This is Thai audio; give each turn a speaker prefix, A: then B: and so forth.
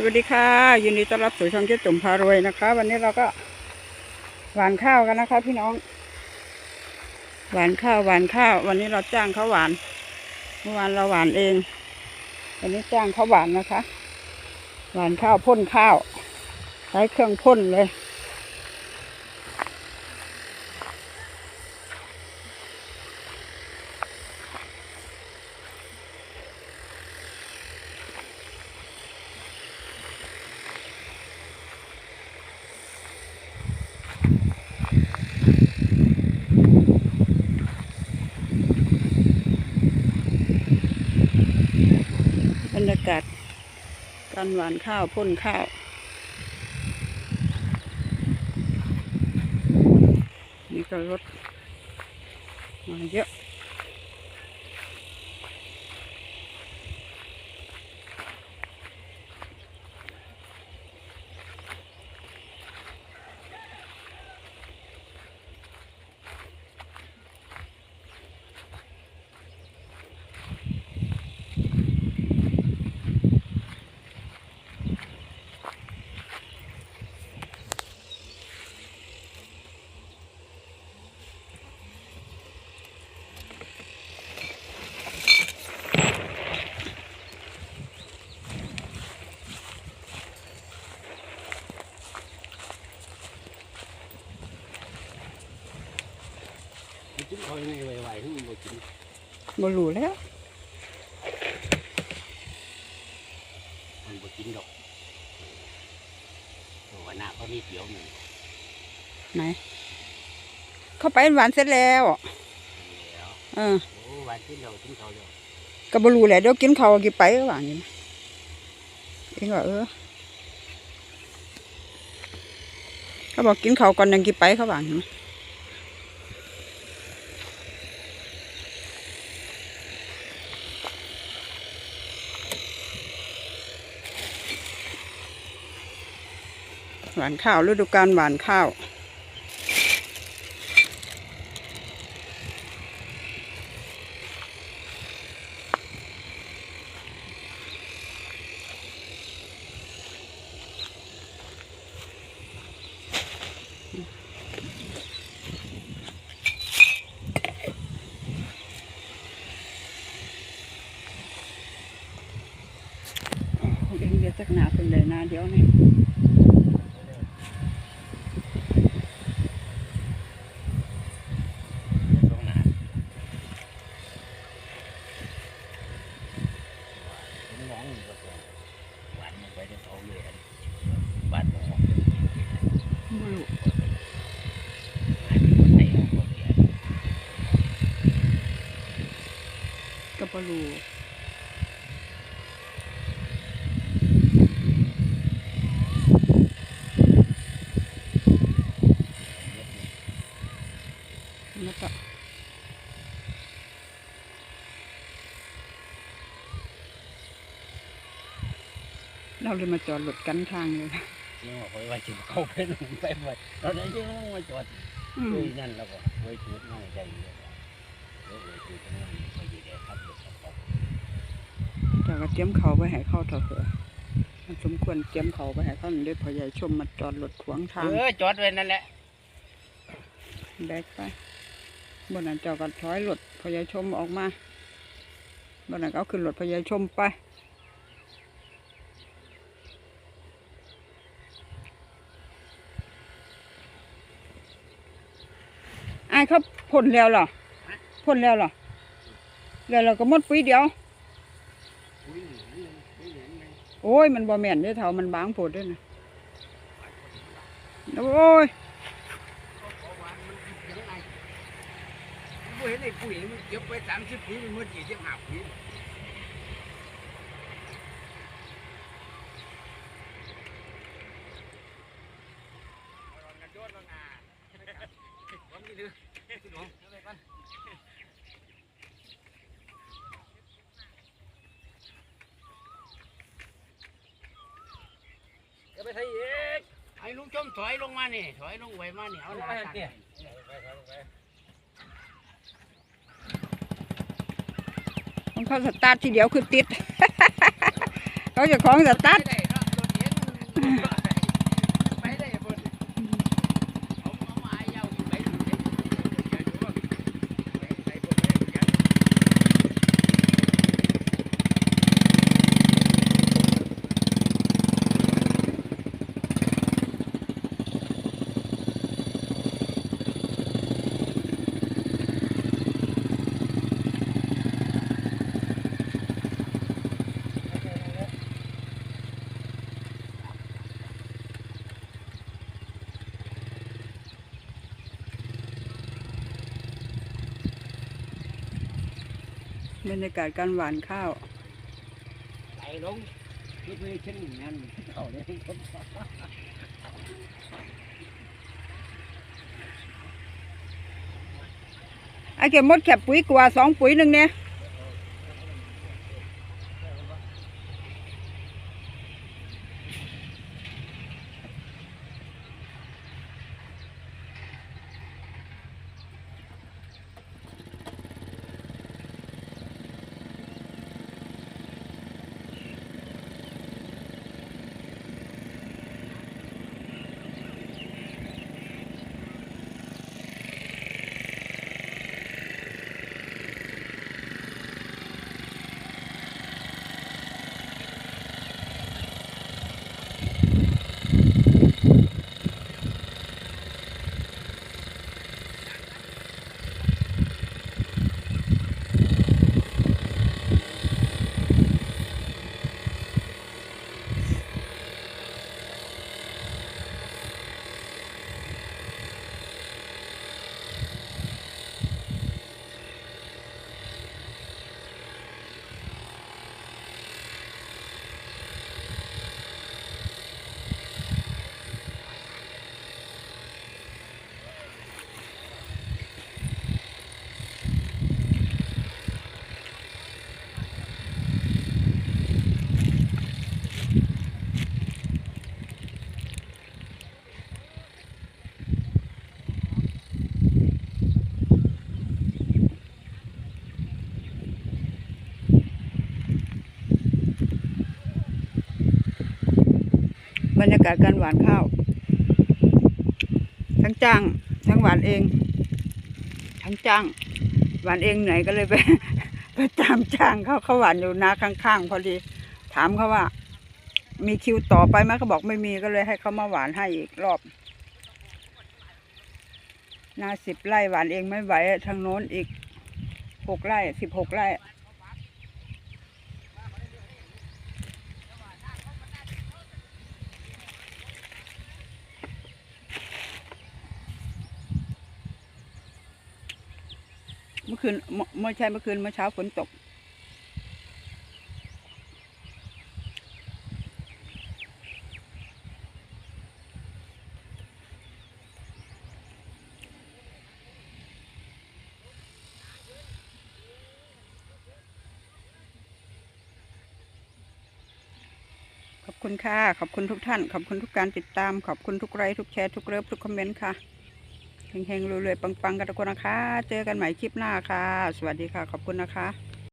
A: สวัสดีค่ะยินดีต้อนรับสู่ช่องเจ๊จุ่มพารวยนะคะ วันนี้เราก็หวานข้าวกันนะคะ พี่น้อง หวานข้าวหวานข้าว วันนี้เราจ้างเขาหวานเมื่อวานเราหวานเอง วันนี้จ้างเขาหวานนะคะ หวานข้าวพ่นข้าว ใช้เครื่องพ่นเลย บรรยากาศ การหวานข้าวพ่นข้าวนี่ก็รถมาเยอะ
B: กินเขายังไงไหวๆที่มันบ่กิน
A: บรูแล้ว
B: มันบ่กินดอกโอ้ว่าหน้าเขานี่เดียวหนึ่ง
A: ไหนเข้าไปหวานเสร็จแล้ว
B: แล้ว
A: เออ
B: โอ้หวานกินเรากินเขาแล้ว
A: ก็บรูแหละเดี๋ยวกินข้าวกี่ไปก็หวานอยู่นะเองว่าเออเขาบอกกินข้าวก่อนยังกี่ไปเขาหวานอยู่นะ หวานข้าวฤดูกาลหวานข้าวเองเดี๋ยวจักหนาเป็นเลยนะเดี๋ยวนี่
B: ช่วงหน้าผมม องก็ตัวหวานมันไปได้เขาเลยอันหวานออก
A: บรู
B: หายไปคนไหนเอาคนเดียว
A: กับบรูวก็ เราเลยมาจอดรถกันทางเลย
B: ยังว่าคอยว่าจิเขาไปลงไปบ่เราได้ยังมาจอด
A: อืม
B: เฮ้ยนั่นแล้วก็ไว้จุดน้อยใจอยู่แล้วเดี๋ยวไว้จุดน้อยไปอยู่ได้ครับรถเขา
A: แต่ก็เตรียมเขาไปให้เข้าเถอะเถอะมันสมควรเตรียมเขาไปให้เขาหนึ่งได้พอใหญ่ชมมาจอดรถขวางทาง
B: เออจอดไว้นั่นแหละ
A: แบกไปบนนั้นเจ้าก็ถอยรถพอใหญ่ชมออกมาบนนั้นก็เอาขึ้นรถพอใหญ่ชมไปายเขาพ่นแล้วเหรอพ่นแล้วเหรอแล้วเราก็หมดปุ๋ยเดียว
B: อุ้ยนี่นี่นี่นี่
A: โอ้ยมันบ่แม่นเด้อเท่ามันบางโพดเด้วยนะโอ้ย
B: เขาวานมันยังไงผมเห็นไอ้ปุ๋ยมันเก็บไว้สามสิบปีมันหมดกี่สิบห้าปี จะไปใส่เอกไอ้ลุงชมถอยลงมานี่ถอยลงไว้มานี่เอาหน้าตัก
A: ของเขาสตาร์ททีเดียวคือติด เขาจะของสตาร์ท
B: ได้เนาะรถ ไปได้เบิดเอาเอามาให้ยาวไปดูเด็กเดี๋ยวดูว่าไปไปเบิดไปเดี๋ยว
A: บรรยากาศการหวานข้าว
B: ไหลลงที่ไม่เช่นนั้นเขาเลยคน
A: ไอ้เก็บมดแคบปุ๋ยกว่าสองปุ๋ยหนึ่งเนี่ย บรรยากาศการหวานข้าว ทั้งจ้าง ทั้งหวานเอง ทั้งจ้าง หวานเองเหนื่อยก็เลยไปไปตามจ้างเขาเขาหวานอยู่นาข้างๆ พอดี ถามเขาว่า มีคิวต่อไปไหมเขาบอกไม่มีก็เลยให้เขามาหวานให้อีกรอบนาสิบไร่หวานเองไม่ไหวทางโน้นอีกหกไร่สิบหกไร่ เมื่อคืนเมื่อไม่ใช่เมื่อคืนเมื่อเช้าฝนตก ขอบคุณค่ะ ขอบคุณทุกท่าน ขอบคุณทุกการติดตาม ขอบคุณทุกไลค์ทุกแชร์ ทุกเลิฟทุกคอมเมนต์ค่ะ เฮงๆรวยๆปังๆ กันทุกคนนะคะ เจอกันใหม่คลิปหน้าค่ะ สวัสดีค่ะ ขอบคุณนะคะ